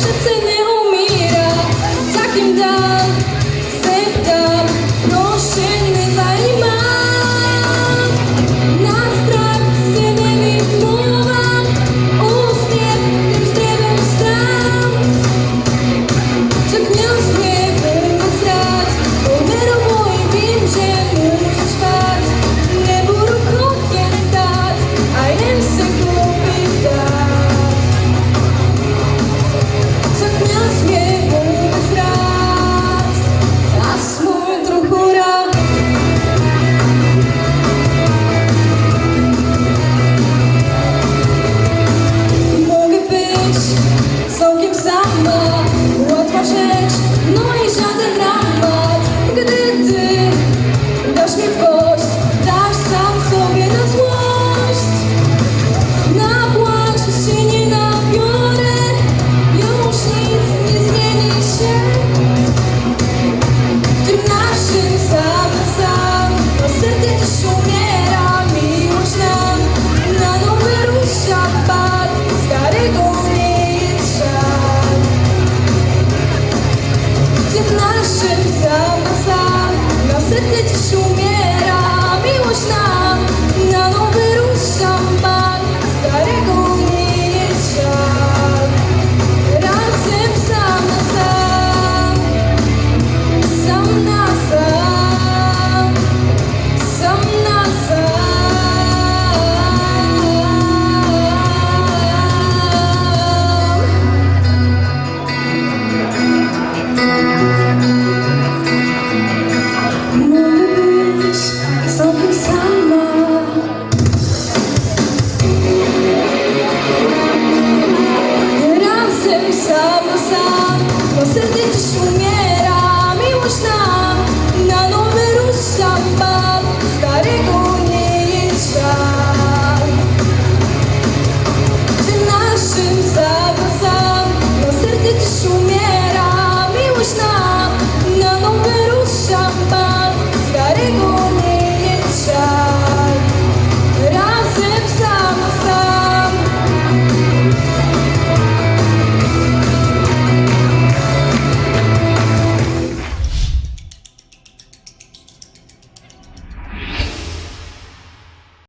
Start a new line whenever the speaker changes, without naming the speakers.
Все це не уміра, так їм дам, всех дам. давно, вот пожечь, но ну и жаден раз. Krishna.